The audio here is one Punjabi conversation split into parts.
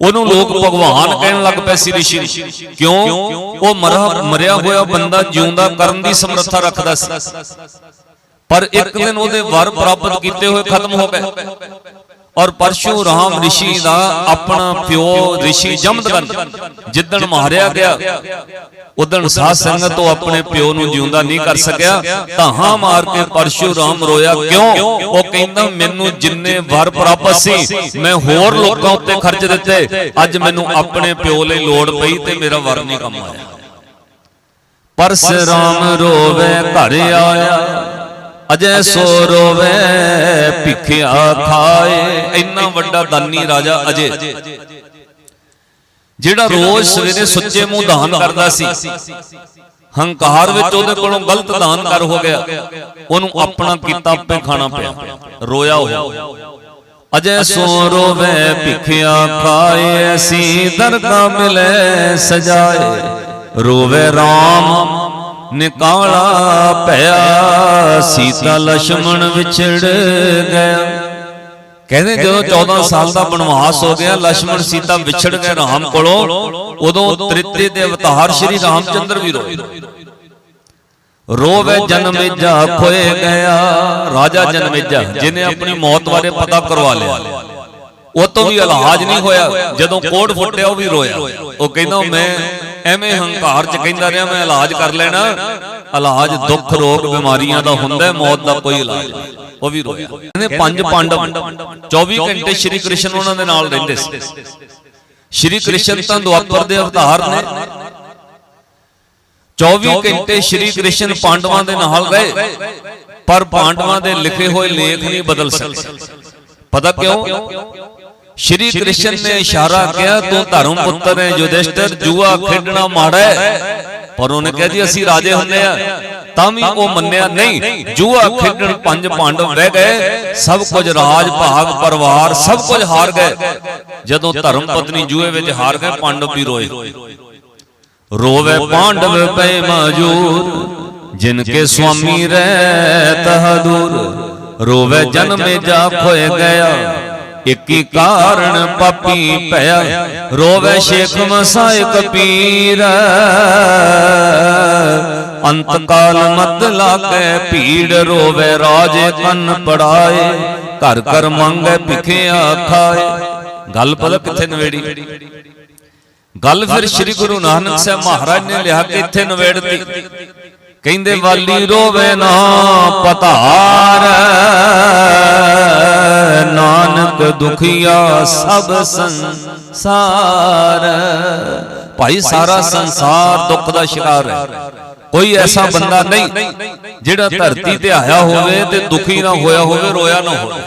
ਉਹਨੂੰ ਲੋਕ ਭਗਵਾਨ ਕਹਿਣ ਲੱਗ ਪਏ ਸੀ ਰਿਸ਼ੀ ਕਿਉਂ? ਉਹ ਮਰਾ ਮਰਿਆ ਹੋਇਆ ਬੰਦਾ ਜਿਉਂਦਾ ਕਰਨ ਦੀ ਸਮਰੱਥਾ ਰੱਖਦਾ ਸੀ। ਪਰ ਇੱਕ ਦਿਨ ਉਹਦੇ ਵਰ ਪ੍ਰਾਪਤ ਕੀਤੇ ਹੋਏ ਖਤਮ ਹੋ ਗਏ। ਔਰ ਪਰਸ਼ੂਰਾਮ ਰਿਸ਼ੀ ਦਾ ਆਪਣਾ ਪਿਓ ਰਿਸ਼ੀ ਜਮਦਗਨ ਜਿੱਦਣ ਮਾਰਿਆ ਗਿਆ ਉਦਣ ਸਾਧ ਸੰਗਤ ਤੋਂ ਆਪਣੇ ਪਿਓ ਨੂੰ ਜਿਉਂਦਾ ਨਹੀਂ ਕਰ ਸਕਿਆ ਤਾਂ ਮਾਰ ਕੇ ਪਰਸ਼ੂਰਾਮ ਰੋਇਆ ਕਿਉਂ? ਉਹ ਕਹਿੰਦਾ ਮੈਨੂੰ ਜਿੰਨੇ ਵਰ ਪ੍ਰਾਪਤ ਸੀ ਮੈਂ ਹੋਰ ਲੋਕਾਂ ਉੱਤੇ ਖਰਚ ਦਿੱਤੇ। ਅੱਜ ਮੈਨੂੰ ਆਪਣੇ ਪਿਓ ਲਈ ਲੋੜ ਪਈ ਤੇ ਮੇਰਾ ਵਰ ਨਹੀਂ ਕੰਮ ਆਇਆ। ਪਰਸ਼ੁਰਾਮ ਰੋਵੇ ਘਰ ਆਇਆ। ਅਜੈ ਸੋ ਰੋਵੇ ਭਿਖਿਆ ਖਾਏ। ਇੰਨਾ ਵੱਡਾ ਦਾਨੀ ਰਾਜਾ ਅਜੇ। ਜਿਹੜਾ ਰੋਜ਼ ਸਵੇਰੇ ਸੁੱਚੇ ਮੂੰਹ ਦਾਨ ਕਰਦਾ ਸੀ। ਹੰਕਾਰ ਵਿੱਚ ਉਹਦੇ ਕੋਲੋਂ ਗਲਤ ਦਾਨ ਕਰ ਹੋ ਗਿਆ। ਉਹਨੂੰ ਆਪਣਾ ਕੀਤਾ ਆਪੇ ਖਾਣਾ ਪਿਆ। ਰੋਇਆ ਹੋਇਆ ਅਜੈ ਸੋ ਰੋਵੇ ਭਿਖਿਆ ਖਾਏ। ਐਸੀ ਦਰਗਾ ਮਿਲੇ ਸਜਾਏ। ਰੋਵੇ RAM ਨਿਕਾਲਾ ਭਇਆ ਸੀਤਾ ਲక్ష్మణ ਵਿਛੜ ਗਿਆ। ਕਹਿੰਦੇ ਜਦੋਂ 14 ਸਾਲ ਦਾ ਬਨਵਾਸ ਹੋ ਗਿਆ ਲక్ష్మణ ਸੀਤਾ ਵਿਛੜ ਗਏ ਰਾਮ ਕੋਲੋਂ ਉਦੋਂ ਤ੍ਰਿਤੇ ਦੇ ਅਵਤਾਰ ਸ਼੍ਰੀ ਰਾਮਚੰਦਰ ਵੀ ਰੋਏ। ਰੋਵੇ ਜਨਮੇਜਾ ਖੋਏ ਗਿਆ ਰਾਜਾ ਜਨਮੇਜਾ ਜਿਨੇ ਆਪਣੀ ਮੌਤ ਬਾਰੇ ਪਤਾ ਕਰਵਾ ਲਿਆ। ਉਹ ਤੋਂ ਵੀ ਇਲਾਜ ਨਹੀਂ ਹੋਇਆ। ਜਦੋਂ ਕੋੜ ਫੁੱਟਿਆ ਉਹ ਵੀ ਰੋਇਆ। ਉਹ ਕਹਿੰਦਾ ਮੈਂ ਐਵੇਂ ਹੰਕਾਰ ਚ ਕਹਿੰਦਾ ਰਿਹਾ, ਮੈਂ ਇਲਾਜ ਕਰ ਲੈਣਾ। ਇਲਾਜ ਦੁੱਖ, ਰੋਗ, ਬਿਮਾਰੀਆਂ ਦਾ ਹੁੰਦਾ ਮੌਤ ਦਾ ਕੋਈ ਇਲਾਜ ਨਹੀਂ। ਉਹ ਵੀ ਰੋਇਆ। ਕਹਿੰਦੇ ਪੰਜ ਪਾਂਡਵ 24 ਘੰਟੇ ਸ਼੍ਰੀ ਕ੍ਰਿਸ਼ਨ ਉਹਨਾਂ ਦੇ ਨਾਲ ਰਹਿੰਦੇ ਸੀ। ਸ਼੍ਰੀ ਕ੍ਰਿਸ਼ਨ ਤਾਂ ਦੁਆਪਰ ਦੇ ਅਵਤਾਰ ਨੇ। 24 ਘੰਟੇ ਸ਼੍ਰੀ ਕ੍ਰਿਸ਼ਨ ਪਾਂਡਵਾਂ ਦੇ ਨਾਲ ਰਹੇ, ਪਰ ਪਾਂਡਵਾਂ ਦੇ ਲਿਖੇ ਹੋਏ ਲੇਖ ਨਹੀਂ ਬਦਲ ਸਕੇ। ਪਤਾ ਕਿਉਂ? ਸ਼੍ਰੀ ਕ੍ਰਿਸ਼ਨ ਨੇ ਇਸ਼ਾਰਾ ਕਿਹਾ ਤੂੰ ਧਰਮ ਪੁੱਤਰ ਹੈ ਯੁਧਿਸ਼ਟਰ ਜੂਆ ਖੇਡਣਾ ਮਾੜਾ ਹੈ। ਪਰ ਉਹਨੇ ਕਿਹਾ ਜੀ ਅਸੀਂ ਰਾਜੇ ਹੁੰਦੇ ਆ ਤਾਂ ਵੀ ਉਹ ਮੰਨਿਆ ਨਹੀਂ ਜੂਆ ਖੇਡਣ ਪੰਜ ਪਾਂਡਵ ਰਹਿ ਗਏ ਸਭ ਕੁਝ ਰਾਜ ਭਾਗ ਪਰਿਵਾਰ ਸਭ ਕੁਝ ਹਾਰ ਗਏ। ਜਦੋਂ ਧਰਮ ਪਤਨੀ ਜੂਏ ਵਿੱਚ ਹਾਰ ਗਏ ਪਾਂਡਵ ਵੀ ਰੋਏ। ਰੋਵੇ ਪਾਂਡਵ ਪਏ ਮਾਜੂਰ ਜਿਨ ਕੇ ਸੁਆਮੀ ਰਹਿ ਤਹਦੂਰ ਰੋਵੇ ਜਨਮੇ ਜਾ ਖੋਏ ਗਿਆ ਇੱਕੀ ਕਾਰਨ ਪਾਪੀ ਭਇਆ ਰੋਵੇ ਸ਼ੇਖ ਮਸਾਇ ਕਪੀਰ ਅੰਤ ਕਾਲ ਮਤ ਲਾਗੇ ਭੀੜ ਰੋਵੇ ਰਾਜੇ ਕੰਨ ਪੜਾਏ, ਘਰ ਘਰ ਮੰਗੇ ਭਿਖਿਆ ਖਾਏ ਗੱਲ ਪਤਾ ਕਿੱਥੇ ਨਵੇੜੀ? ਗੱਲ ਫਿਰ ਸ੍ਰੀ ਗੁਰੂ ਨਾਨਕ ਸਾਹਿਬ ਮਹਾਰਾਜ ਨੇ ਲਿਆ ਕੇ ਇੱਥੇ ਨਵੇੜਤੀ। ਕਹਿੰਦੇ ਵਾਲੀ ਰੋਵੇ ਨਾ ਪਤਾ। ਦੁਖੀਆ ਸਭ ਸੰਸਾਰ। ਭਾਈ ਸਾਰਾ ਸੰਸਾਰ ਦੁੱਖ ਦਾ ਸ਼ਿਕਾਰ ਹੈ। ਕੋਈ ਐਸਾ ਬੰਦਾ ਨਹੀਂ ਜਿਹੜਾ ਧਰਤੀ ਤੇ ਆਇਆ ਹੋਵੇ ਤੇ ਦੁਖੀ ਨਾ ਹੋਇਆ ਹੋਵੇ, ਰੋਇਆ ਨਾ ਹੋਵੇ।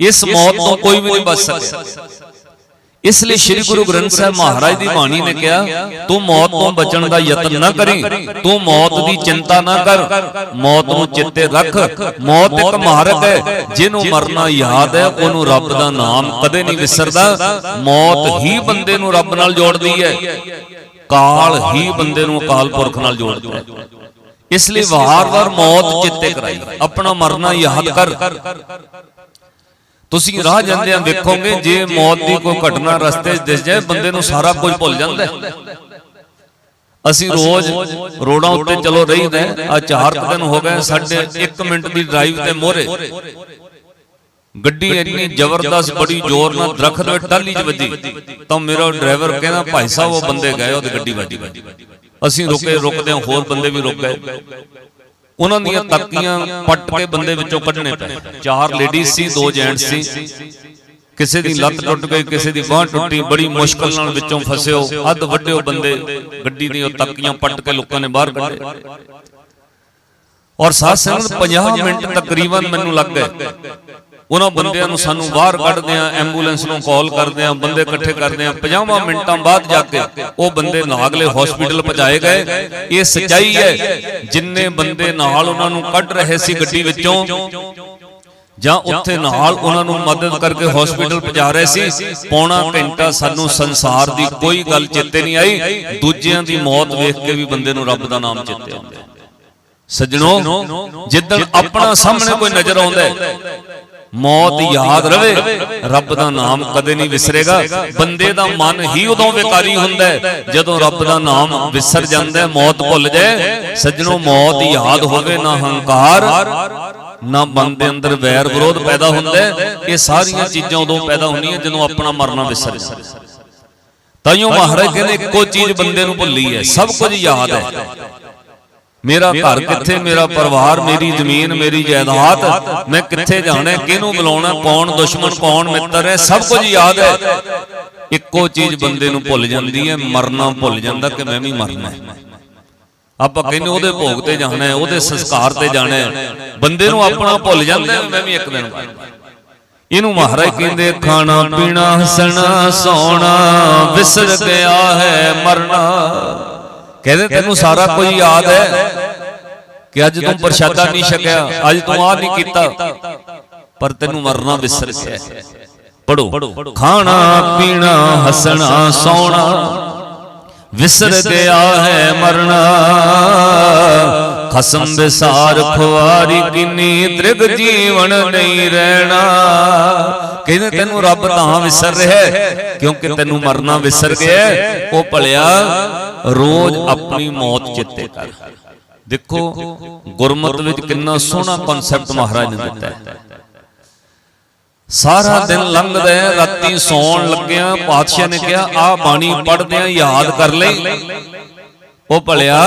ਇਸ ਮੌਤ ਤੋਂ ਕੋਈ ਵੀ ਨਹੀਂ ਬਚ ਸਕਦਾ। ਇਸ ਲਈ ਸ੍ਰੀ ਗੁਰੂ ਗ੍ਰੰਥ ਸਾਹਿਬ ਮਹਾਰਾਜ ਦੀ ਬਾਣੀ ਨੇ ਕਿਹਾ ਤੂੰ ਮੌਤ ਤੋਂ ਬਚਣ ਦਾ ਯਤਨ ਨਾ ਕਰੀ ਤੂੰ ਮੌਤ ਦੀ ਚਿੰਤਾ ਨਾ ਕਰ ਮੌਤ ਨੂੰ ਚਿੱਤੇ ਰੱਖ ਮੌਤ ਇੱਕ ਮਾਰਗ ਹੈ ਜਿਹਨੂੰ ਮਰਨਾ ਯਾਦ ਹੈ ਉਹਨੂੰ ਰੱਬ ਦਾ ਨਾਮ ਕਦੇ ਨਹੀਂ ਵਿਸਰਦਾ ਮੌਤ ਹੀ ਬੰਦੇ ਨੂੰ ਰੱਬ ਨਾਲ ਜੋੜਦੀ ਹੈ ਕਾਲ ਹੀ ਬੰਦੇ ਨੂੰ ਅਕਾਲ ਪੁਰਖ ਨਾਲ ਜੋੜਦਾ ਹੈ। ਇਸ ਲਈ ਵਾਰ-ਵਾਰ ਮੌਤ ਚਿੱਤੇ ਕਰਾਈ ਆਪਣਾ ਮਰਨਾ ਯਾਦ ਕਰ। ਤੁਸੀਂ ਰਾਹ ਜਾਂਦਿਆਂ ਦੇਖੋਗੇ ਜੇ ਮੌਤ ਦੀ ਕੋਈ ਘਟਨਾ ਰਸਤੇ 'ਚ ਦਿਸ ਜਾਏ ਬੰਦੇ ਨੂੰ ਸਾਰਾ ਕੁਝ ਭੁੱਲ ਜਾਂਦਾ ਅਸੀਂ ਰੋਜ਼ ਰੋਡਾਂ ਉੱਤੇ ਚਲੋ ਰਹੀਦਾ ਆ ਚਾਰ ਦਿਨ ਹੋ ਗਏ ਸਾਡੇ 1 ਮਿੰਟ ਦੀ ਡਰਾਈਵ ਤੇ ਮੋਰੇ ਗੱਡੀ ਇੰਨੀ ਜ਼ਬਰਦਸਤ ਬੜੀ ਜ਼ੋਰ ਨਾਲ ਦਰਖਤ ਵਿੱਚ ਟਾਲੀ 'ਚ ਵੱਜੀ। ਤਾਂ ਮੇਰਾ ਡਰਾਈਵਰ ਕਹਿੰਦਾ ਭਾਈ ਸਾਹਿਬ ਉਹ ਬੰਦੇ ਗਏ ਉਹਦੀ ਗੱਡੀ ਵੱਜੀ ਅਸੀਂ ਰੁਕੇ ਰੁਕਦੇ ਹੋਰ ਬੰਦੇ ਵੀ ਰੁਕ ਗਏ। ਉਹਨਾਂ ਦੀਆਂ ਤੱਕੀਆਂ ਪੱਟ ਕੇ ਬੰਦੇ ਵਿੱਚੋਂ ਕੱਢਣੇ ਪਏ ਚਾਰ ਲੇਡੀਜ਼ ਸੀ ਦੋ ਜੈਂਟਸ ਸੀ ਕਿਸੇ ਦੀ ਲੱਤ ਟੁੱਟ ਗਈ ਕਿਸੇ ਦੀ ਬਾਹ ਟੁੱਟੀ ਬੜੀ ਮੁਸ਼ਕਲ ਨਾਲ ਵਿੱਚੋਂ ਫਸਿਓ ਅੱਧ ਵੱਡਿਓ ਬੰਦੇ ਗੱਡੀ ਦੀਆਂ ਤੱਕੀਆਂ ਪੱਟ ਕੇ ਲੋਕਾਂ ਨੇ ਬਾਹਰ ਕੱਢੇ ਔਰ ਸਾਧ ਸੰਗਤ 50 ਮਿੰਟ ਤਕਰੀਬਨ ਮੈਨੂੰ ਲੱਗ ਗਏ ਉਹਨਾਂ ਬੰਦਿਆਂ ਨੂੰ ਸਾਨੂੰ ਬਾਹਰ ਕੱਢਦੇ ਆ ਐਂਬੂਲੈਂਸ ਨੂੰ ਕਾਲ ਕਰਦੇ ਆ ਬੰਦੇ ਇਕੱਠੇ ਕਰਦੇ ਆ 50 ਮਿੰਟਾਂ ਬਾਅਦ ਜਾ ਕੇ ਉਹ ਬੰਦੇ ਨਾਗਲੇ ਹਸਪੀਟਲ ਪਹੁੰਚਾਏ ਗਏ। ਇਹ ਸਚਾਈ ਹੈ ਜਿੰਨੇ ਬੰਦੇ ਨਾਲ ਉਹਨਾਂ ਨੂੰ ਕੱਢ ਰਹੇ ਸੀ ਗੱਡੀ ਵਿੱਚੋਂ ਜਾਂ ਉੱਥੇ ਨਾਲ ਉਹਨਾਂ ਨੂੰ ਮਦਦ ਕਰਕੇ ਹਸਪੀਟਲ ਪਹੁੰਚਾ ਰਹੇ ਸੀ ਪੌਣਾ ਘੰਟਾ ਸਾਨੂੰ ਸੰਸਾਰ ਦੀ ਕੋਈ ਗੱਲ ਚੇਤੇ ਨਹੀਂ ਆਈ। ਦੂਜਿਆਂ ਦੀ ਮੌਤ ਵੇਖ ਕੇ ਵੀ ਬੰਦੇ ਨੂੰ ਰੱਬ ਦਾ ਨਾਮ ਚੇਤੇ ਆਉਂਦਾ ਸੱਜਣੋ ਜਿੱਦਣ ਆਪਣਾ ਸਾਹਮਣੇ ਕੋਈ ਨਜ਼ਰ ਆਉਂਦਾ ਹੈ। ਮੌਤ ਯਾਦ ਰਵੇ। ਰੱਬ ਦਾ ਨਾਮ ਕਦੇ ਨਹੀਂ ਵਿਸਰੇਗਾ। ਬੰਦੇ ਦਾ ਮਨ ਹੀ ਉਦੋਂ ਵਿਕਾਰੀ ਹੁੰਦਾ ਹੈ ਜਦੋਂ ਰੱਬ ਦਾ ਨਾਮ ਵਿਸਰ ਜਾਂਦਾ ਹੈ ਮੌਤ ਭੁੱਲ ਜਾਏ। ਸੱਜਣੋ ਮੌਤ ਯਾਦ ਹੋਵੇ ਨਾ ਹੰਕਾਰ ਨਾ ਮਨ ਦੇ ਅੰਦਰ ਵੈਰ ਵਿਰੋਧ ਪੈਦਾ ਹੁੰਦਾ। ਇਹ ਸਾਰੀਆਂ ਚੀਜ਼ਾਂ ਉਦੋਂ ਪੈਦਾ ਹੁੰਦੀਆਂ ਜਦੋਂ ਆਪਣਾ ਮਰਨਾ ਵਿਸਰ ਜਾਂਦਾ ਤਾਈਓ ਮਹਾਰਾਜ ਕਹਿੰਦੇ ਇੱਕੋ ਚੀਜ਼ ਬੰਦੇ ਨੂੰ ਭੁੱਲੀ ਹੈ ਸਭ ਕੁਝ ਯਾਦ ਹੈ। ਮੇਰਾ ਘਰ ਕਿੱਥੇ ਮੇਰਾ ਪਰਿਵਾਰ ਮੇਰੀ ਜ਼ਮੀਨ ਮੇਰੀ ਜਾਇਦਾਦ ਮੈਂ ਕਿੱਥੇ ਜਾਣਾ ਕਿਹਨੂੰ ਬੁਲਾਉਣਾ ਕੌਣ ਦੁਸ਼ਮਣ ਕੌਣ ਮਿੱਤਰ ਹੈ ਸਭ ਕੁਝ ਯਾਦ ਹੈ। ਇੱਕੋ ਚੀਜ਼ ਬੰਦੇ ਨੂੰ ਭੁੱਲ ਜਾਂਦੀ ਹੈ ਮਰਨਾ ਭੁੱਲ ਜਾਂਦਾ ਕਿ ਮੈਂ ਵੀ ਮਰਨਾ ਹੈ। ਆਪਾਂ ਕਹਿੰਦੇ ਉਹਦੇ ਭੋਗ ਤੇ ਜਾਣਾ ਹੈ ਉਹਦੇ ਸੰਸਕਾਰ ਤੇ ਜਾਣਾ ਹੈ। ਬੰਦੇ ਨੂੰ ਆਪਣਾ ਭੁੱਲ ਜਾਂਦਾ ਮੈਂ ਵੀ ਇੱਕ ਦਿਨ ਇਹਨੂੰ ਮਹਾਰਾਜ ਕਹਿੰਦੇ ਖਾਣਾ ਪੀਣਾ ਹੱਸਣਾ ਸੌਣਾ ਵਿਸਰ ਗਿਆ ਹੈ ਮਰਨਾ ਕਹਿੰਦੇ ਤੈਨੂੰ ਸਾਰਾ ਕੁਝ ਯਾਦ ਹੈ ਕਿ ਅੱਜ ਤੂੰ ਪ੍ਰਸ਼ਾਦਾ ਨਹੀਂ ਛਕਿਆ ਅੱਜ ਤੂੰ ਆਹ ਨਹੀਂ ਕੀਤਾ। ਪਰ ਤੈਨੂੰ ਮਰਨਾ ਵਿਸਰ ਗਿਆ। ਪੜੋ ਖਾਣਾ ਪੀਣਾ ਹੱਸਣਾ ਸੌਣਾ। ਵਿਸਰ ਗਿਆ ਹੈ। ਮਰਨਾ। ਖਸਮ ਵਿਸਾਰ ਖੁਆਰੀ ਕਿੰਨੀ ਤ੍ਰਿਗ ਜੀਵਨ ਨਹੀਂ ਰਹਿਣਾ। ਕਹਿੰਦੇ ਤੈਨੂੰ ਰੱਬ ਤਾਂ ਵਿਸਰ ਰਿਹਾ ਕਿਉਂਕਿ ਤੈਨੂੰ ਮਰਨਾ ਵਿਸਰ ਗਿਆ ਉਹ ਭਲਿਆ, ਰੋਜ਼ ਆਪਣੀ ਮੌਤ ਚਿੱਤੇ ਕਰ। ਦੇਖੋ, ਗੁਰਮਤ ਵਿੱਚ ਕਿੰਨਾ ਸੋਹਣਾ ਕਨਸੈਪਟ ਮਹਾਰਾਜ ਨੇ ਦਿੱਤਾ ਹੈ। ਸਾਰਾ ਦਿਨ ਲੰਘਦਾ ਹੈ, ਰਾਤੀ ਸੌਣ ਲੱਗਿਆ, ਪਾਤਸ਼ਾਹ ਨੇ ਕਿਹਾ ਆ ਬਾਣੀ ਪੜ੍ਹਦੇ ਯਾਦ ਕਰ ਲੈ ਉਹ ਭਲਿਆ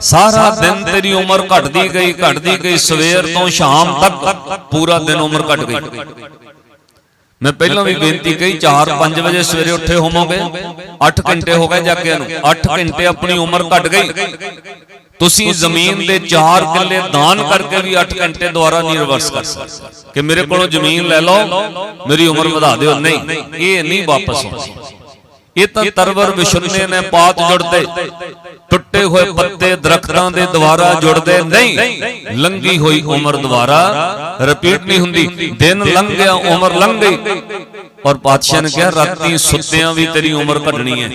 ਸਾਰਾ ਦਿਨ ਤੇਰੀ ਉਮਰ ਘਟਦੀ ਗਈ ਘਟਦੀ ਗਈ, ਸਵੇਰ ਤੋਂ ਸ਼ਾਮ ਤੱਕ ਪੂਰਾ ਦਿਨ ਉਮਰ ਘਟ ਗਈ। ਮੈਂ ਪਹਿਲਾਂ ਵੀ ਬੇਨਤੀ ਕਹੀ 4-5 ਵਜੇ ਸਵੇਰੇ ਉੱਠੇ ਹੋਵੋਗੇ 8 ਘੰਟੇ ਹੋ ਗਏ ਜਾਗਿਆਂ ਨੂੰ 8 ਘੰਟੇ ਆਪਣੀ ਉਮਰ ਘਟ ਗਈ। ਤੁਸੀਂ ਜ਼ਮੀਨ ਦੇ 4 ਕਿੱਲੇ ਦਾਨ ਕਰਕੇ ਵੀ 8 ਘੰਟੇ ਦੁਆਰਾ ਨਹੀਂ ਰਿਵਰਸ ਕਰ ਸਕਦੇ। ਕਿ ਮੇਰੇ ਕੋਲੋਂ ਜ਼ਮੀਨ ਲੈ ਲਓ, ਮੇਰੀ ਉਮਰ ਵਧਾ ਦਿਓ, ਨਹੀਂ, ਇਹ ਨਹੀਂ ਵਾਪਸ ਹੋਣੀ। ਇਹ ਤਾਂ ਤਰਵਰ ਵਿਸ਼ੁੰਨੇ ਨੇ ਪਾਤ ਜੁੜਦੇ। ਟੁੱਟੇ ਹੋਏ ਪੱਤੇ ਦਰਖਤਾਂ ਦੇ ਦੁਆਰਾ ਜੁੜਦੇ ਨਹੀਂ। ਲੰਗੀ ਹੋਈ ਉਮਰ ਦੁਆਰਾ ਰਿਪੀਟ ਨਹੀਂ ਹੁੰਦੀ। ਦਿਨ ਲੰਘ ਗਿਆ ਉਮਰ ਲੰਘ ਗਈ। ਔਰ ਪਾਤਸ਼ਾਹ ਨੇ ਕਿਹਾ ਰਾਤੀ ਸੁੱਤਿਆਂ ਵੀ ਤੇਰੀ ਉਮਰ ਘਟਣੀ ਹੈ।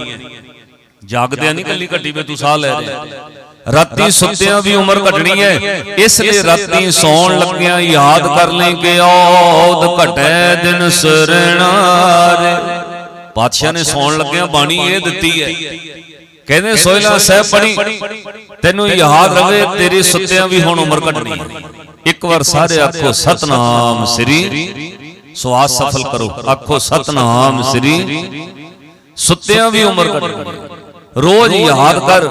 ਜਾਗਦਿਆਂ ਨਹੀਂ ਕੱਲੀ ਘਟੀ ਵੇ ਤੂੰ ਸਾਹ ਲੈ ਰਿਹਾ ਰਾਤੀ ਸੁੱਤਿਆਂ ਵੀ ਉਮਰ ਘਟਣੀ ਹੈ। ਇਸ ਲਈ ਰਾਤੀ ਸੌਣ ਲੱਗਿਆਂ ਯਾਦ ਕਰ ਲੈ ਕਿ ਔਦ ਘਟੈ ਦਿਨ ਸਰਣਾਰੇ ਪਾਤਸ਼ਾਹ ਨੇ ਸੌਣ ਲੱਗਿਆਂ ਬਾਣੀ ਇਹ ਦਿੱਤੀ ਹੈ। ਕਹਿੰਦੇ ਸੋਹਿਲਾ ਸਾਹਿਬ ਪੜੀ ਤੈਨੂੰ ਯਾਦ ਰਵੇ ਤੇਰੀ ਸੁੱਤਿਆਂ ਵੀ ਹੁਣ ਉਮਰ ਘਟਣੀ ਹੈ ਇੱਕ ਵਾਰ ਸਾਰੇ ਆਖੋ ਸਤਨਾਮ ਸ੍ਰੀ। ਸਵਾਸ ਸਫਲ ਕਰੋ। ਆਖੋ ਸਤਨਾਮ ਸ੍ਰੀ। ਸੁੱਤਿਆਂ ਵੀ ਉਮਰ ਘਟਣੀ ਹੈ ਰੋਜ਼ ਯਾਦ ਕਰ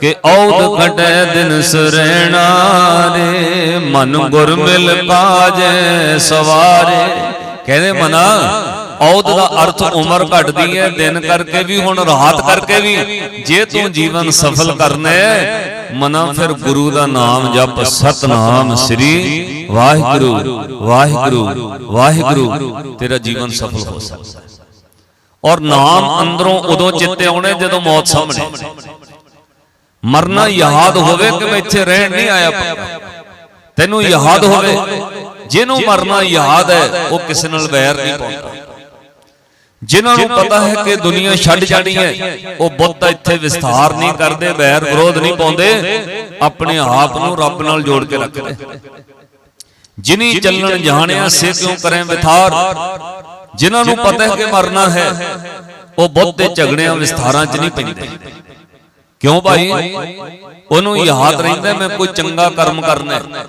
ਕਿ ਔਦ ਘਟੈ ਦਿਨ ਸਰੈਣਾ ਰੇ। ਮਨ ਗੁਰ ਮਿਲ ਕਾਜੈ ਸਵਾਰੇ। ਕਹਿੰਦੇ ਮਨਾ ਔਦ ਦਾ ਅਰਥ ਉਮਰ ਘਟਦੀ ਹੈ ਦਿਨ ਕਰਕੇ ਵੀ ਹੁਣ ਰਾਤ ਕਰਕੇ ਵੀ ਜੇ ਤੂੰ ਜੀਵਨ ਸਫਲ ਕਰਨਾ ਹੈ ਮਨਾ ਫਿਰ ਗੁਰੂ ਦਾ ਨਾਮ ਜਪ ਸਤਨਾਮ ਸ੍ਰੀ ਵਾਹਿਗੁਰੂ ਵਾਹਿਗੁਰੂ ਵਾਹਿਗੁਰੂ ਤੇਰਾ ਜੀਵਨ ਸਫਲ ਹੋ ਸਕਦਾ ਹੈ। ਔਰ ਨਾਮ ਅੰਦਰੋਂ ਉਦੋਂ ਚਿੱਤੇ ਆਉਣੇ ਜਦੋਂ ਮੌਤ ਸਾਹਮਣੇ। ਮਰਨਾ ਯਾਦ ਹੋਵੇ ਕਿ ਮੈਂ ਇੱਥੇ ਰਹਿਣ ਨਹੀਂ ਆਇਆ ਪੱਕਾ ਤੈਨੂੰ ਯਾਦ ਹੋਵੇ ਜਿਹਨੂੰ ਮਰਨਾ ਯਾਦ ਹੈ ਉਹ ਕਿਸੇ ਨਾਲ ਵੈਰ ਨਹੀਂ ਪਾਉਂਦਾ। ਜਿਨ੍ਹਾਂ ਨੂੰ ਪਤਾ ਹੈ ਕਿ ਦੁਨੀਆ ਛੱਡ ਜਾਣੀ ਹੈ ਉਹ ਬੁੱਤ ਇੱਥੇ ਵਿਸਥਾਰ ਨਹੀਂ ਕਰਦੇ ਵੈਰ ਵਿਰੋਧ ਨਹੀਂ ਪਾਉਂਦੇ ਆਪਣੇ ਆਪ ਨੂੰ ਰੱਬ ਨਾਲ ਜੋੜ ਕੇ ਰੱਖਦੇ ਜਿਨੀ ਚੱਲਣ ਜਾਣਿਆ ਸੇ ਕਿਉਂ ਕਰੇ ਵਿਥਾਰ ਜਿਨ੍ਹਾਂ ਨੂੰ ਪਤਾ ਹੈ ਕਿ ਮਰਨਾ ਹੈ ਉਹ ਬਹੁਤੇ ਝਗੜਿਆਂ ਵਿਸਥਾਰਾਂ 'ਚ ਨਹੀਂ ਪੈਂਦੇ। ਕਿਉਂ ਭਾਈ? ਉਹਨੂੰ ਯਾਦ ਰਹਿੰਦਾ ਮੈਂ ਕੋਈ ਚੰਗਾ ਕਰਮ ਕਰਨਾ ਹੈ।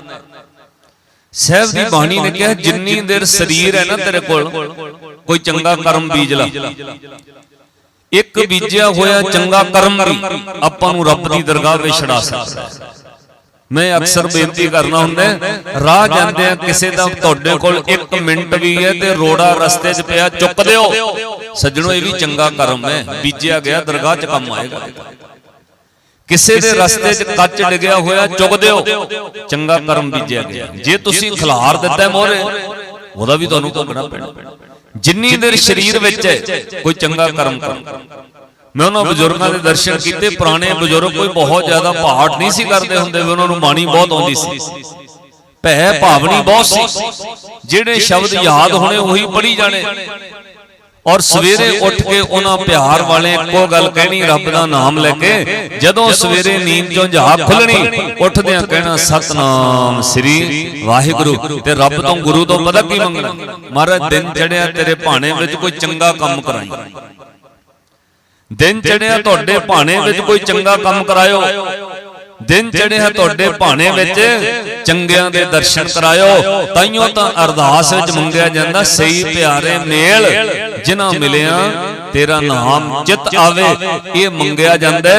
ਸਹਿਬ ਦੀ ਬਾਣੀ ਨੇ ਕਿਹਾ ਜਿੰਨੀ ਦੇਰ ਸਰੀਰ ਹੈ ਨਾ ਤੇਰੇ ਕੋਲ ਕੋਈ ਚੰਗਾ ਕਰਮ ਬੀਜ ਲਾ। ਇੱਕ ਬੀਜਿਆ ਹੋਇਆ ਚੰਗਾ ਕਰਮ ਵੀ ਆਪਾਂ ਨੂੰ ਰੱਬ ਦੀ ਦਰਗਾਹ ਵਿੱਚ ਛੜਾ ਸਕਦਾ। ਮੈਂ ਅਕਸਰ ਬੇਨਤੀ ਕਰਨਾ ਹੁੰਦਾ ਰਾਹ ਜਾਂਦੇ ਆ ਕਿਸੇ ਦਾ ਤੁਹਾਡੇ ਕੋਲ 1 ਮਿੰਟ ਵੀ ਹੈ ਤੇ ਰੋੜਾ ਰਸਤੇ 'ਚ ਪਿਆ ਚੁੱਕ ਦਿਓ। ਸੱਜਣੋ ਇਹ ਵੀ ਚੰਗਾ ਕਰਮ ਹੈ ਬੀਜਿਆ ਗਿਆ ਦਰਗਾਹ 'ਚ ਕੰਮ ਆਏਗਾ। ਕਿਸੇ ਦੇ ਰਸਤੇ 'ਚ ਕੱਚ ਡਿੱਗਿਆ ਹੋਇਆ ਚੁੱਕ ਦਿਓ। ਚੰਗਾ ਕਰਮ ਬੀਜਿਆ ਗਿਆ। ਜੇ ਤੁਸੀਂ ਖਿਲਾਰ ਦਿੱਤਾ ਮੋਰੇ ਉਹਦਾ ਵੀ ਤੁਹਾਨੂੰ ਭੋਗਣਾ ਪੈਣਾ। ਜਿੰਨੀ ਦੇਰ ਸਰੀਰ ਵਿੱਚ ਹੈ ਕੋਈ ਚੰਗਾ ਕਰਮ ਕਰੋ। ਮੈਂ ਉਹਨਾਂ ਬਜ਼ੁਰਗਾਂ ਦੇ ਦਰਸ਼ਨ ਕੀਤੇ ਪੁਰਾਣੇ ਬਜ਼ੁਰਗ ਕੋਈ ਬਹੁਤ ਜ਼ਿਆਦਾ ਪਾਠ ਨਹੀਂ ਸੀ ਕਰਦੇ ਹੁੰਦੇ ਵੀ ਉਹਨਾਂ ਨੂੰ ਬਾਣੀ ਬਹੁਤ ਆਉਂਦੀ ਸੀ। ਭੈ ਭਾਵਨੀ ਬਹੁਤ ਸੀ। ਜਿਹੜੇ ਸ਼ਬਦ ਯਾਦ ਹੋਣੇ ਉਹੀ ਪੜੀ ਜਾਣੇ। ਔਰ ਸਵੇਰੇ ਉੱਠ ਕੇ ਉਹਨਾਂ ਪਿਆਰ ਵਾਲੇ ਇੱਕੋ ਗੱਲ ਕਹਿਣੀ ਰੱਬ ਦਾ ਨਾਮ ਲੈ ਕੇ ਜਦੋਂ ਸਵੇਰੇ ਨੀਂਦ ਚੋਂ ਝਾਕ ਖੁੱਲਣੀ ਉੱਠਦਿਆਂ ਕਹਿਣਾ ਸਤਨਾਮ ਸ੍ਰੀ ਵਾਹਿਗੁਰੂ ਤੇ ਰੱਬ ਤੋਂ ਗੁਰੂ ਤੋਂ ਪਤਾ ਕੀ ਮੰਗਣਾ? ਮਹਾਰਾਜ ਦਿਨ ਚੜਿਆ ਤੇਰੇ ਭਾਣੇ ਵਿੱਚ ਕੋਈ ਚੰਗਾ ਕੰਮ ਕਰਾਈ। ਦਿਨ ਚੜਿਆ ਤੁਹਾਡੇ ਭਾਣੇ ਵਿੱਚ ਕੋਈ ਚੰਗਾ ਕੰਮ ਕਰਾਇਓ। ਦਿਨ ਚੜਿਆ ਤੁਹਾਡੇ ਭਾਣੇ ਵਿੱਚ ਚੰਗਿਆਂ ਦੇ ਦਰਸ਼ਨ ਕਰਾਇਓ। ਤਾਈਓ ਤਾਂ ਅਰਦਾਸ ਵਿੱਚ ਮੰਗਿਆ ਜਾਂਦਾ ਸਹੀ ਪਿਆਰੇ ਮੇਲ ਜਿਨ੍ਹਾਂ ਮਿਲਿਆ ਤੇਰਾ ਨਾਮ ਚਿਤ ਆਵੇ ਇਹ ਮੰਗਿਆ ਜਾਂਦਾ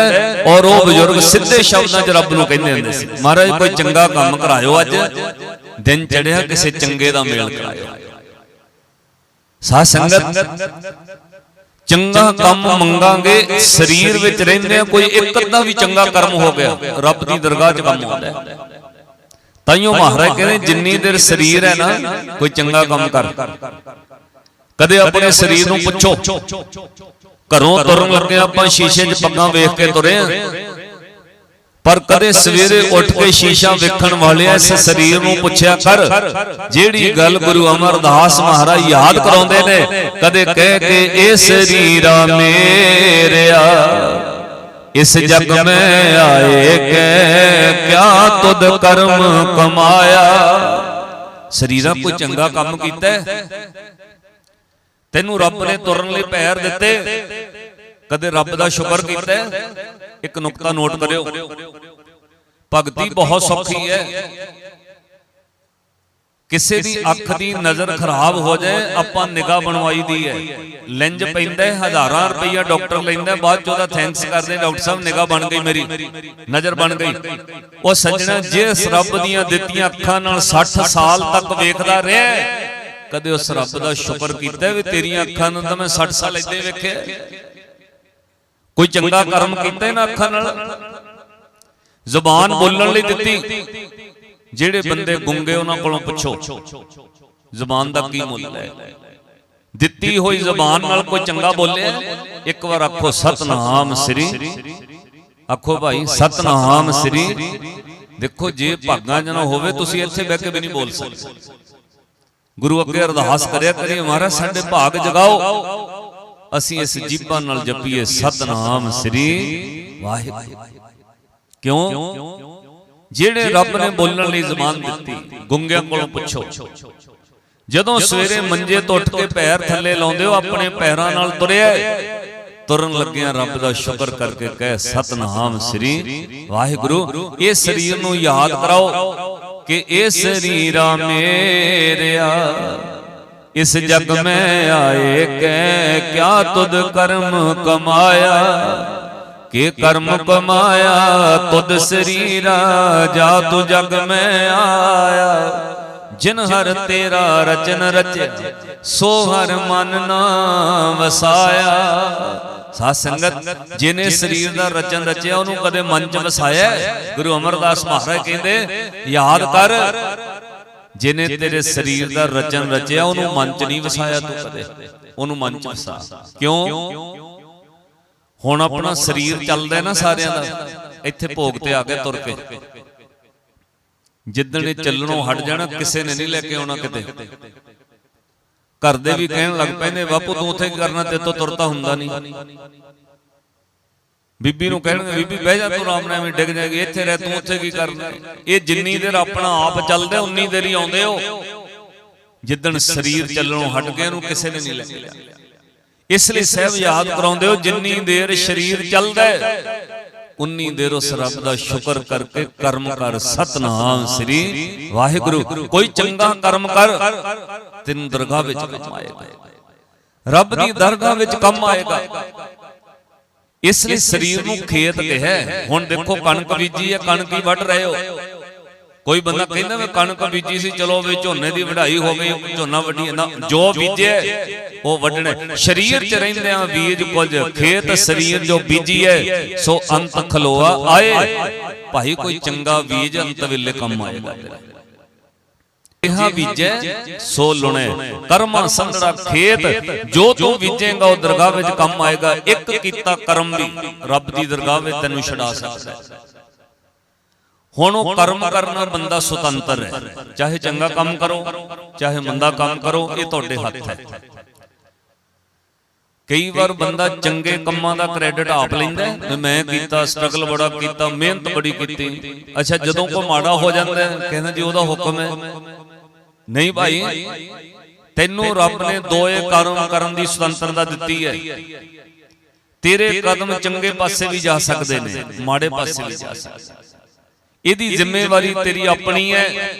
ਔਰ ਉਹ ਬਜ਼ੁਰਗ ਸਿੱਧੇ ਸ਼ਬਦਾਂ 'ਚ ਰੱਬ ਨੂੰ ਕਹਿੰਦੇ ਹੁੰਦੇ ਸੀ। ਮਹਾਰਾਜ ਕੋਈ ਚੰਗਾ ਕੰਮ ਕਰਾਇਓ ਅੱਜ। ਦਿਨ ਚੜਿਆ ਕਿਸੇ ਚੰਗੇ ਦਾ ਮੇਲ ਕਰਾਇਓ। ਸਾਧ ਸੰਗਤ ਚੰਗਾ ਕੰਮ ਮੰਗਾਂਗੇ ਸਰੀਰ ਵਿੱਚ ਰਹਿੰਦੇ ਕੋਈ ਇੱਕ ਅੱਧਾ ਵੀ ਚੰਗਾ ਕਰਮ ਹੋ ਗਿਆ ਰੱਬ ਦੀ ਦਰਗਾਹ 'ਚ ਕੰਮ ਹੁੰਦਾ ਹੈ। ਤਾਈਓ ਮਹਾਰਾਜ ਕਹਿੰਦੇ ਜਿੰਨੀ ਦੇਰ ਸਰੀਰ ਹੈ ਨਾ ਕੋਈ ਚੰਗਾ ਕੰਮ ਕਰ। ਕਦੇ ਆਪਣੇ ਸਰੀਰ ਨੂੰ ਪੁੱਛੋ। ਘਰੋਂ ਤੁਰਨ ਲੱਗੇ ਆਪਾਂ ਸ਼ੀਸ਼ੇ 'ਚ ਪੱਗਾਂ ਵੇਖ ਕੇ ਤੁਰੇ ਆ ਪਰ ਕਦੇ ਸਵੇਰੇ ਉੱਠ ਕੇ ਸ਼ੀਸ਼ਾ ਵੇਖਣ ਵਾਲਿਆ ਇਸ ਸਰੀਰ ਨੂੰ ਪੁੱਛਿਆ ਕਰ ਜਿਹੜੀ ਗੱਲ ਗੁਰੂ ਅਮਰਦਾਸ ਮਹਾਰਾਜ ਯਾਦ ਕਰਾਉਂਦੇ ਨੇ ਕਦੇ ਕਹਿ ਕੇ ਇਹ ਸਰੀਰਾ ਮੇਰਿਆ। ਇਸ ਜਗ ਮੈਂ ਆਏ ਕੇ ਕਿਆ ਤੁਧ ਕਰਮ ਕਮਾਇਆ। ਸਰੀਰਾ ਕੋਈ ਚੰਗਾ ਕੰਮ ਕੀਤਾ? ਤੈਨੂੰ ਰੱਬ ਨੇ ਤੁਰਨ ਲਈ ਪੈਰ ਦਿੱਤੇ। ਕਦੇ ਰੱਬ ਦਾ ਸ਼ੁਕਰ ਕੀਤਾ? ਇੱਕ ਨੁਕਤਾ ਨੋਟ ਕਰਿਓ। ਭਗਤੀ ਬਹੁਤ ਸੌਖੀ ਹੈ। ਕਿਸੇ ਦੀ ਅੱਖ ਦੀ ਨਜ਼ਰ ਖਰਾਬ ਹੋ ਜਾਏ ਆਪਾਂ ਨਿਗਾਹ ਬਣਵਾਈ ਦੀ ਹੈ। ਲੈਂਜ ਪੈਂਦਾ ਹਜ਼ਾਰਾਂ ਰੁਪਈਆ ਡਾਕਟਰ ਲੈਂਦਾ ਬਾਅਦ ਚ ਉਹਦਾ ਥੈਂਕਸ ਕਰਦੇ ਡਾਕਟਰ ਸਾਹਿਬ ਨਿਗਾਹ ਬਣ ਗਈ ਮੇਰੀ। ਨਜ਼ਰ ਬਣ ਗਈ। ਉਹ ਸੱਜਣਾ ਜਿਸ ਰੱਬ ਦੀਆਂ ਦਿੱਤੀਆਂ ਅੱਖਾਂ ਨਾਲ 60 ਸਾਲ ਤੱਕ ਵੇਖਦਾ ਰਿਹਾ ਕਦੇ ਉਸ ਰੱਬ ਦਾ ਸ਼ੁਕਰ ਕੀਤਾ ਵੀ ਤੇਰੀਆਂ ਅੱਖਾਂ ਨੂੰ ਤਾਂ ਮੈਂ 60 ਸਾਲ ਹੀ ਵੇਖਿਆ ਕੋਈ ਚੰਗਾ ਕਰਮ ਕੀਤਾ ਇਹਨਾਂ ਅੱਖਾਂ ਨਾਲ। ਜ਼ੁਬਾਨ ਬੋਲਣ ਲਈ ਦਿੱਤੀ। ਜਿਹੜੇ ਬੰਦੇ ਗੁੰਗੇ ਉਹਨਾਂ ਕੋਲੋਂ ਪੁੱਛੋ। ਜ਼ੁਬਾਨ ਦਾ ਕੀ ਮੁੱਲ ਹੈ? ਦਿੱਤੀ ਹੋਈ ਜ਼ੁਬਾਨ ਨਾਲ ਕੋਈ ਚੰਗਾ ਬੋਲਿਆ? ਇੱਕ ਵਾਰ ਆਖੋ ਸਤਨਾਮ ਸ੍ਰੀ। ਆਖੋ ਭਾਈ ਸਤਨਾਮ ਸ੍ਰੀ। ਦੇਖੋ ਜੇ ਭਾਗਾਂ ਜਨਾ ਹੋਵੇ ਤੁਸੀਂ ਇੱਥੇ ਬਹਿ ਕੇ ਵੀ ਨਹੀਂ ਬੋਲ ਸਕਦੇ। ਗੁਰੂ ਅੱਗੇ ਅਰਦਾਸ ਕਰਿਆ ਕਰੀਏ ਮਹਾਰਾਜ ਸਾਡੇ ਭਾਗ ਜਗਾਓ। ਅਸੀਂ ਇਸ ਜੀਬਾਂ ਨਾਲ ਜਪੀਏ ਸਤਨਾਮ ਸ੍ਰੀ ਵਾਹਿਗੁਰੂ। ਕਿਉਂ? ਜਿਹੜੇ ਰੱਬ ਨੇ ਬੋਲਣ ਲਈ ਜ਼ਬਾਨ ਦਿੱਤੀ ਗੁੰਗਿਆਂ ਕੋਲੋਂ ਪੁੱਛੋ। ਜਦੋਂ ਸਵੇਰੇ ਮੰਜੇ ਤੋਂ ਉੱਠ ਕੇ ਪੈਰ ਥੱਲੇ ਲਾਉਂਦੇ ਹੋ ਆਪਣੇ ਪੈਰਾਂ ਨਾਲ ਤੁਰਿਆ ਤੁਰਨ ਲੱਗਿਆਂ ਰੱਬ ਦਾ ਸ਼ੁਕਰ ਕਰਕੇ ਕਹਿ ਸਤਨਾਮ ਸ੍ਰੀ ਵਾਹਿਗੁਰੂ ਇਹ ਸਰੀਰ ਨੂੰ ਯਾਦ ਕਰਾਓ ਕਿ ਇਹ ਸਰੀਰਾ ਮੇਰਿਆ। ਇਸ ਜਗ ਮੈਂ ਆਏ ਕੈ ਕਿਆ ਤੁਧ ਕਰਮ ਕਮਾਇਆ? ਕੇ ਕਰਮ ਕਮਾਇਆ? ਤੁਧ ਸਰੀਰਾ ਜਾ ਤੂ ਜਗ ਮੈਂ ਆਇਆ। ਜਿਨ ਹਰ ਤੇਰਾ ਰਚਨ ਰਚਿਆ ਸੋ ਹਰ ਮਨ ਨਾ ਵਸਾਇਆ। ਸਾ ਸੰਗਤ ਜਿਨੇ ਸਰੀਰ ਦਾ ਰਚਨ ਰਚਿਆ ਉਹਨੂੰ ਕਦੇ ਮਨ ਚ ਵਸਾਇਆ? ਗੁਰੂ ਅਮਰਦਾਸ ਮਹਾਰਾਜ ਕਹਿੰਦੇ ਯਾਦ ਕਰ ਜਿਨੇ ਤੇਰੇ ਸਰੀਰ ਦਾ ਰਚਨ ਰਚਿਆ ਉਹਨੂੰ ਮਨ ਚ ਨਹੀਂ ਵਸਾਇਆ ਤੂੰ ਕਦੇ। ਉਹਨੂੰ ਮਨ ਚ ਵਸਾ। ਕਿਉਂ? ਹੁਣ ਆਪਣਾ ਸਰੀਰ ਚੱਲਦਾ ਨਾ ਸਾਰਿਆਂ ਦਾ। ਇੱਥੇ ਭੋਗ ਤੇ ਆ ਕੇ ਤੁਰ ਕੇ ਜਿੱਦਣ ਇਹ ਚੱਲਣੋਂ ਹਟ ਜਾਣਾ ਕਿਸੇ ਨੇ ਨਹੀਂ ਲੈ ਕੇ ਆਉਣਾ ਕਿਤੇ। ਘਰ ਦੇ ਵੀ ਕਹਿਣ ਲੱਗ ਪੈਂਦੇ ਬਾਪੂ ਤੂੰ ਉੱਥੇ ਕਰਨਾ ਤੇ ਤੋਂ ਤੁਰਤਾ ਹੁੰਦਾ ਨਹੀਂ। ਬੀਬੀ ਨੂੰ ਕਹਿਣਗੇ ਬੀਬੀ ਬਹਿ ਜਾ ਤੂੰ ਆਰਾਮ ਨਾਲ ਐਵੇਂ ਡਿੱਗ ਜਾਏਗੀ, ਇੱਥੇ ਰਹਿ ਤੂੰ ਉੱਥੇ ਕੀ ਕਰਨਾ? ਇਹ ਜਿੰਨੀ ਦੇਰ ਆਪਣਾ ਆਪ ਚੱਲਦਾ ਉਨੀ ਦੇਰ ਹੀ ਆਉਂਦੇ ਹੋ। ਜਿੱਦਣ ਸਰੀਰ ਚੱਲਣੋਂ ਹਟ ਗਿਆ ਇਹਨੂੰ ਕਿਸੇ ਨੇ ਨਹੀਂ ਲੈ ਲਿਆ। ਇਸ ਲਈ ਸਹਿਬ ਯਾਦ ਕਰਾਉਂਦੇ ਹੋ, ਜਿੰਨੀ ਦੇਰ ਸਰੀਰ ਚੱਲਦਾ ਉਨੀ ਦੇਰ ਉਸ ਰੱਬ ਦਾ ਸ਼ੁਕਰ ਕਰਕੇ ਕਰਮ ਕਰ ਸਤਨਾਮ ਸ੍ਰੀ ਵਾਹਿਗੁਰੂ। ਕੋਈ ਚੰਗਾ ਕਰਮ ਕਰ, ਤੈਨੂੰ ਦਰਗਾਹ ਵਿੱਚ ਕੰਮ ਆਏਗਾ। ਰੱਬ ਦੀ ਦਰਗਾਹ ਵਿੱਚ ਕੰਮ ਆਏਗਾ। ਇਸ ਲਈ ਸਰੀਰ ਨੂੰ ਖੇਤ ਕਿਹਾ ਹੁਣ ਦੇਖੋ ਕਣਕ ਬੀਜੀ ਹੈ ਕਣਕ ਹੀ ਵੱਢ ਰਹੇ ਹੋ। ਕੋਈ ਬੰਦਾ ਕਹਿੰਦਾ ਮੈਂ ਕਣਕ ਬੀਜੀ ਸੀ, ਚਲੋ ਵੀ ਝੋਨੇ ਦੀ ਵਢਾਈ ਹੋ ਗਈ, ਝੋਨਾ ਵੱਢੀ ਨਾ ਜੋ ਬੀਜਿਆ, ਉਹ ਵੱਢਣਾ ਸਰੀਰ 'ਚ ਰਹਿੰਦੇ ਆ ਬੀਜ ਕੁਝ, ਖੇਤ ਸਰੀਰ ਜੋ ਬੀਜੀ ਹੈ, ਸੋ ਅੰਤ ਖਲੋਆ ਆਏ। ਭਾਈ ਕੋਈ ਚੰਗਾ ਬੀਜ, ਅੰਤ ਵੇਲੇ ਕੰਮ ਆਏਗਾ। ਤੇਰਾ ਇਹਾ ਬੀਜੈ ਸੋ ਲੁਣੇ। ਕਰਮਾਂ ਸੰਧੜਾ ਖੇਤ ਜੋ ਤੂੰ ਬੀਜੇਗਾ ਉਹ ਦਰਗਾਹ ਵਿੱਚ ਕੰਮ ਆਏਗਾ। ਇੱਕ ਕੀਤਾ ਕਰਮ ਵੀ ਰੱਬ ਦੀ ਦਰਗਾਹ ਵਿੱਚ ਤੈਨੂੰ ਛਡਾ ਸਕਦਾ। ਹੈ ਹੁਣ ਉਹ ਕਰਮ ਕਰਨਾ ਬੰਦਾ ਸੁਤੰਤਰ ਹੈ। ਚਾਹੇ ਚੰਗਾ ਕੰਮ ਕਰੋ ਚਾਹੇ ਮੰਦਾ ਕੰਮ ਕਰੋ ਇਹ ਤੁਹਾਡੇ ਹੱਥ ਹੈ। ਕਈ ਵਾਰ ਬੰਦਾ ਚੰਗੇ ਕੰਮਾਂ ਦਾ ਕ੍ਰੈਡਿਟ ਆਪ ਲੈਂਦਾ ਮੈਂ ਕੀਤਾ ਸਟਰਗਲ ਬੜਾ ਕੀਤਾ ਮਿਹਨਤ ਬੜੀ ਕੀਤੀ। ਅੱਛਾ ਜਦੋਂ ਕੋਈ ਮਾੜਾ ਹੋ ਜਾਂਦਾ ਕਹਿੰਦਾ ਜੀ ਉਹਦਾ ਹੁਕਮ ਹੈ। ਨਹੀਂ ਭਾਈ ਤੈਨੂੰ ਰੱਬ ਨੇ ਦੋਏ ਕਰਮ ਕਰਨ ਦੀ ਸੁਤੰਤਰਤਾ ਦਿੱਤੀ ਹੈ। ਤੇਰੇ ਕਦਮ ਚੰਗੇ ਪਾਸੇ ਵੀ ਜਾ ਸਕਦੇ ਨੇ। ਮਾੜੇ ਪਾਸੇ ਵੀ ਜਾ ਸਕਦੇ। ਇਹਦੀ ਜ਼ਿੰਮੇਵਾਰੀ ਤੇਰੀ ਆਪਣੀ ਹੈ।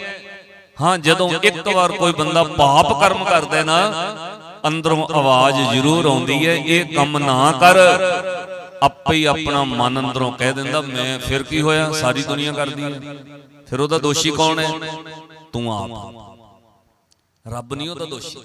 ਹਾਂ। ਜਦੋਂ ਇੱਕ ਵਾਰ ਕੋਈ ਬੰਦਾ ਪਾਪ ਕਰਮ ਕਰਦਾ ਨਾ ਅੰਦਰੋਂ ਆਵਾਜ਼ ਜ਼ਰੂਰ ਆਉਂਦੀ ਹੈ, ਇਹ ਕੰਮ ਨਾ ਕਰ। ਆਪੇ ਹੀ ਆਪਣਾ ਮਨ ਅੰਦਰੋਂ ਕਹਿ ਦਿੰਦਾ, ਮੈਂ ਫਿਰ ਕੀ ਹੋਇਆ? ਸਾਰੀ ਦੁਨੀਆ ਕਰਦੀ ਹੈ। ਫਿਰ ਉਹਦਾ ਦੋਸ਼ੀ ਕੌਣ ਹੈ? ਤੂੰ ਆਪ। ਰੱਬ ਨਹੀਂ ਉਹਦਾ ਦੋਸ਼ੀ।